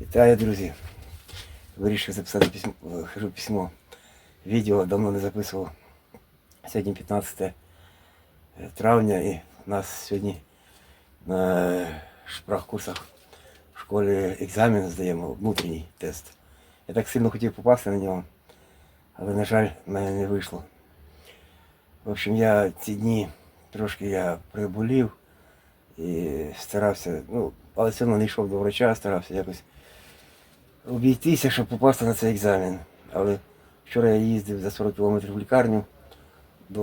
Вітаю, друзі. Вирішив записати письмо, е, кажу письмо. Відео давно не записував. Сьогодні 15 травня і у нас сьогодні на шпрах-курсах в школі екзамен здаємо, внутрішній тест. Я так сильно хотів попасти на нього, але, на жаль, в мене не вийшло. В общем, я ці дні трошки я приболів і старався, ну, але все одно не йшов до врача, старався якось обійтися, щоб попасти на цей екзамен. Але вчора я їздив за 40 кілометрів в лікарню до,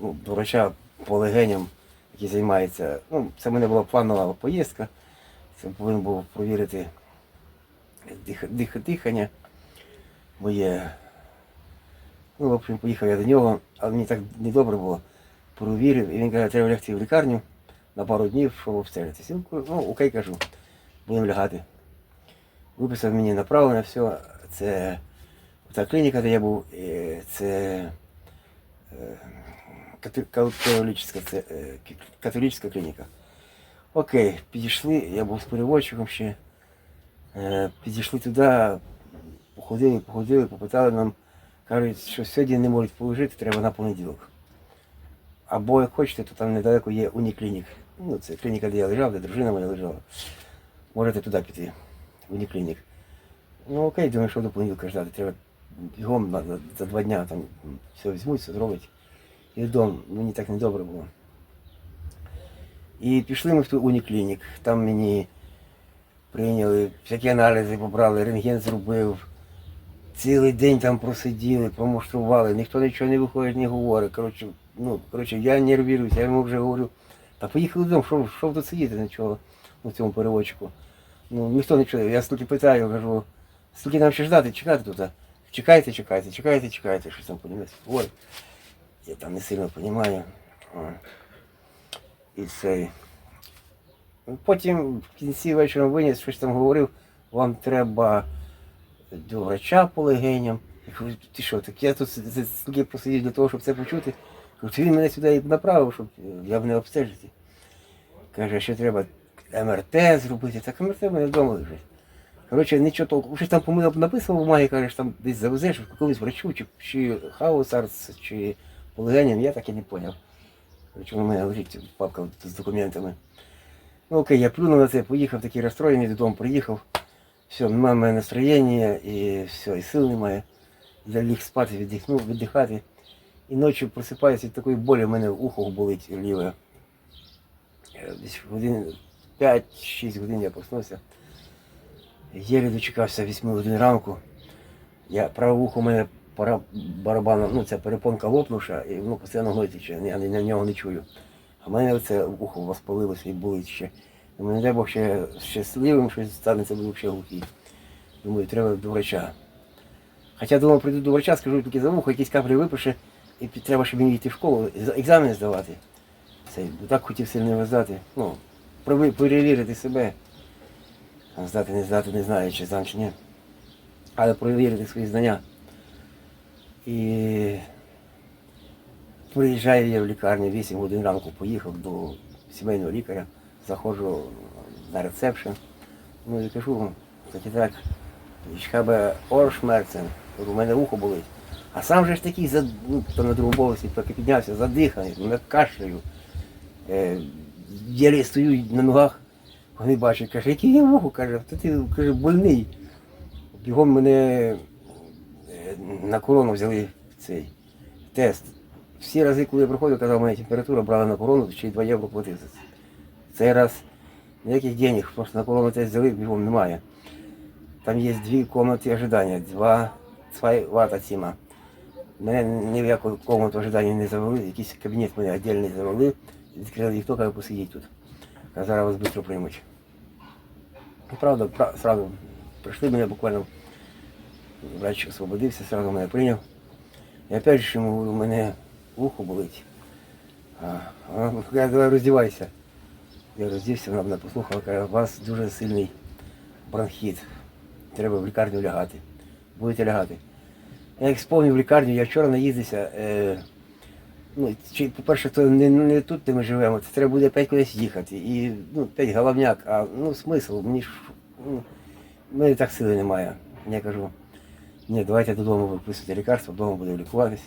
ну, до врача по легеням, який займається. Ну, це в мене була планова поїздка. Це повинен був провірити дих, дих, дихання моє. Ну, в общем, поїхав я до нього, але мені так недобре було. Провірив, і він каже, треба лягти в лікарню на пару днів, обстежитися. Ну, окей, кажу, будемо лягати. Виписав мені направлення, все. Це та клініка, де я був, це е, католічна, це, е, католічна клініка. Окей, підійшли, я був з переводчиком ще. Е, Підійшли туди, походили, походили, попитали нам, кажуть, що сьогодні не можуть положити, треба на понеділок. Або як хочете, то там недалеко є уніклінік. Ну, це клініка, де я лежав, де дружина моя лежала. Можете туди піти, в уніклінік. Ну окей, думаю, що до понеділка ждати. Треба бігом за два дня там все візьмуть, все зроблять. І додому. Мені так недобре було. І пішли ми в ту уніклінік. Там мені прийняли, всякі аналізи побрали, рентген зробив. Цілий день там просиділи, промуштрували, ніхто нічого не виходить, не говорить. Коротше, ну, коротше, я нервіруюся, я йому вже говорю, та поїхали додому, що, що тут сидіти нічого у цьому переводчику. Ну, ніхто нічого, я стільки питаю, кажу, скільки нам ще ждати, чекати тут. Чекайте, чекайте, чекайте, чекайте, щось там понімець. Ой, я там не сильно розумію. І це. Потім в кінці вечора виніс, щось там говорив, вам треба до врача по легеням. Я кажу, ти що, так я тут стільки посидів для того, щоб це почути. Кажу, він мене сюди направив, щоб я мене обстежити. Каже, що треба МРТ зробити. Так МРТ в мене вдома лежить. Коротше, нічого толку. Щось там помило написано в бумагі, кажеш, там десь завезеш колись врачу, чи, чи хаусарц, чи по легеням, я так і не зрозумів. Коротше, у мене лежить папка з документами. Ну окей, я плюнув на це, поїхав такий розстроєний, додому приїхав. Все, немає в настроєння і все, і сил немає. Я ліг спати, віддихнув, віддихати. І ночі просипаюся від такої болі, в мене ухо болить ліве. Е, Десь годин 5-6 годин я проснувся. Єлі дочекався 8 годин ранку. Я праве ухо у мене пара барабаном, ну це перепонка лопнувша, і воно постійно гной я на нього не чую. А в мене це ухо воспалилося і болить ще. Думаю, не дай Бог ще щасливим, щось станеться, буду ще глухий. Думаю, треба до врача. Хоча думав, прийду до врача, скажу тільки за вухо, якісь каплі випише, і треба, щоб мені йти в школу, екзамени здавати. Це, так хотів сильно здати. Ну, перевірити себе. Здати, не здати, не знаю, чи здам, чи ні. Але перевірити свої знання. І приїжджаю я в лікарню 8 годин ранку, поїхав до сімейного лікаря, заходжу на ресепшн. Ну і кажу, так і так, habe Ohrenschmerzen, у мене ухо болить. А сам же ж такий, ну, там на другому поверсі поки піднявся, задиханий, мене кашляю. Е, єлі стою на ногах, вони бачать, каже, який я вухо, каже, то ти каже, больний. Бігом мене е, на корону взяли цей тест. Всі рази, коли я приходив, казав, моя температура брала на корону, ще й 2 євро платив за це. Цей раз ніяких денег, просто на корону тест взяли, бігом немає. Там є дві кімнати ожидання, два, два вата ціма. Мене ні в яку кімнату ожидання не завели, якийсь кабінет мене віддільний завели, відкрили ніхто, каже, посидіть тут. А зараз вас швидко приймуть. І правда, пра- сразу прийшли мене буквально, врач освободився, сразу мене прийняв. І опять же у мене ухо болить. А давай роздівайся. Я роздівся, вона мене послухала, каже, у вас дуже сильний бронхіт. Треба в лікарню лягати. Будете лягати. Я як сповнив лікарню, я вчора наїздився. Е, ну, чи, по-перше, то не, не тут, де ми живемо, це треба буде опять кудись їхати. І ну, опять головняк, а ну смисл, мені ж ну, Ну і так сили немає. Я кажу, ні, давайте додому виписуйте лікарство, вдома буду лікуватись.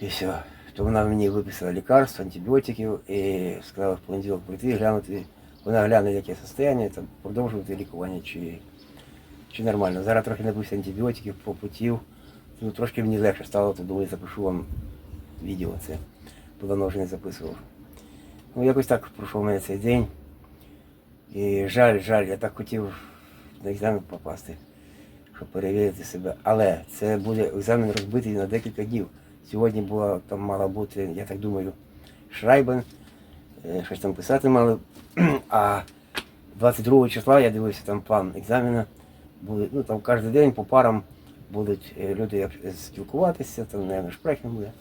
І все. То вона мені виписала лікарство, антибіотиків і сказала в понеділок прийти, глянути. Вона гляне, яке состояння, там, продовжувати лікування чи, чи нормально. Зараз трохи набився антибіотиків, попутів. Ну, трошки мені легше стало, то думаю, запишу вам відео це. Давно вже не записував. Ну, якось так пройшов мене цей день. І жаль, жаль, я так хотів на екзамен попасти, щоб перевірити себе. Але це буде екзамен розбитий на декілька днів. Сьогодні була там мала бути, я так думаю, Шрайбен, е, щось там писати мали. А 22 числа я дивився там план екзамена. Буде, ну там кожен день по парам будуть е, люди спілкуватися, там, мабуть, шпрехінг буде.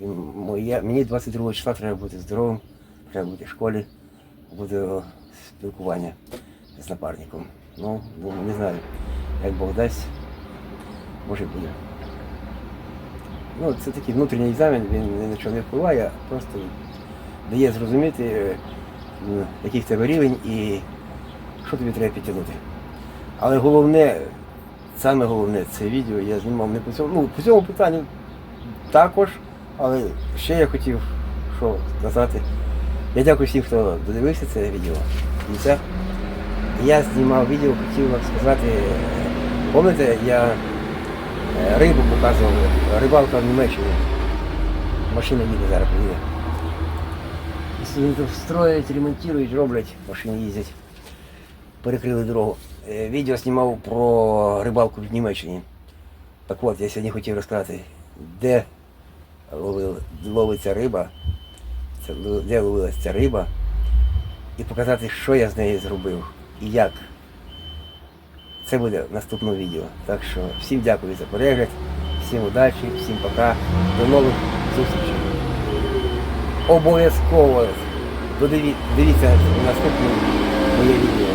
І моє, мені 22 числа треба бути здоровим, треба бути в школі, буде спілкування з напарником. Ну, думаю, не знаю, як Бог дасть, може буде. Ну, це такий внутрішній екзамен, він ні на що не впливає, а просто дає зрозуміти, е, ну, який в тебе рівень і що тобі треба підтягнути. Але головне, саме головне, це відео я знімав не по цьому. Ну, по цьому питанню також, але ще я хотів що сказати. Я дякую всім, хто додивився це відео. кінця. Я знімав відео, хотів вам сказати, е, пам'ятаєте, я е, рибу показував, рибалка в Німеччині. Машина їде зараз приїде. Строять, ремонтують, роблять, машини їздять. Перекрили дорогу. Е, Відео знімав про рибалку в Німеччині. Так от, я сьогодні хотів розказати, де ловиться риба, де ловилася ця риба, і показати, що я з нею зробив і як. Це буде в наступному відео. Так що всім дякую за перегляд, всім удачі, всім пока. До нових зустрічей. Обов'язково дивіться наступне моє відео.